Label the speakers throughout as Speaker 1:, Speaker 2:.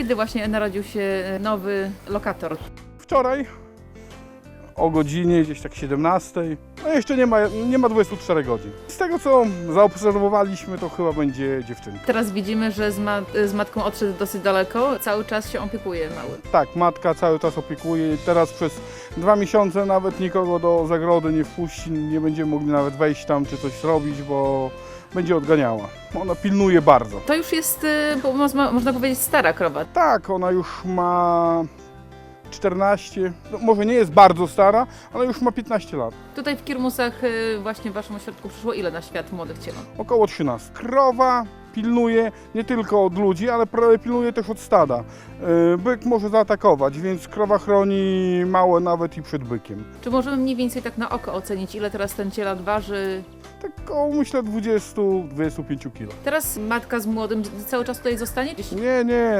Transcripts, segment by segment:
Speaker 1: Kiedy właśnie narodził się nowy lokator?
Speaker 2: Wczoraj o godzinie gdzieś tak 17. No jeszcze nie ma, nie ma 24 godzin. Z tego co zaobserwowaliśmy, to chyba będzie dziewczynka.
Speaker 1: Teraz widzimy, że z, ma- z matką odszedł dosyć daleko. Cały czas się opiekuje mały.
Speaker 2: Tak, matka cały czas opiekuje. Teraz przez dwa miesiące nawet nikogo do zagrody nie wpuści. Nie będziemy mogli nawet wejść tam czy coś zrobić, bo będzie odganiała. Ona pilnuje bardzo.
Speaker 1: To już jest, y, bo można, można powiedzieć, stara krowa.
Speaker 2: Tak, ona już ma 14, no może nie jest bardzo stara, ale już ma 15 lat.
Speaker 1: Tutaj w Kirmusach y, właśnie w Waszym ośrodku przyszło ile na świat młodych cieląt?
Speaker 2: Około 13. Krowa pilnuje nie tylko od ludzi, ale pilnuje też od stada. Yy, Byk może zaatakować, więc krowa chroni małe nawet i przed bykiem.
Speaker 1: Czy możemy mniej więcej tak na oko ocenić, ile teraz ten cielat waży?
Speaker 2: Tak około myślę 20-25 kg.
Speaker 1: Teraz matka z młodym cały czas tutaj zostanie? Gdzieś
Speaker 2: Nie, nie,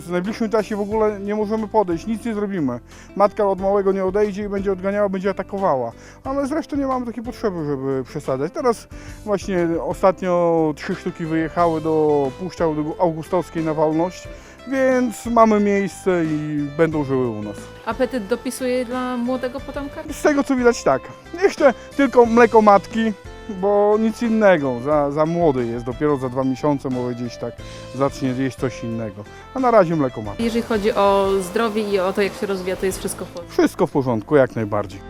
Speaker 2: w najbliższym czasie w ogóle nie możemy podejść, nic nie zrobimy. Matka od małego nie odejdzie i będzie odganiała, będzie atakowała. Ale zresztą nie mamy takiej potrzeby, żeby przesadzać. Teraz właśnie ostatnio trzy sztuki wyjechały do Puszcza Augustowskiej na wolność, więc mamy miejsce i będą żyły u nas.
Speaker 1: apetyt dopisuje dla młodego potomka?
Speaker 2: Z tego co widać tak, jeszcze tylko mleko matki, bo nic innego, za, za młody jest, dopiero za dwa miesiące może gdzieś tak zacznie jeść coś innego. A na razie mleko matki.
Speaker 1: Jeżeli chodzi o zdrowie i o to, jak się rozwija, to jest wszystko w porządku.
Speaker 2: Wszystko w porządku, jak najbardziej.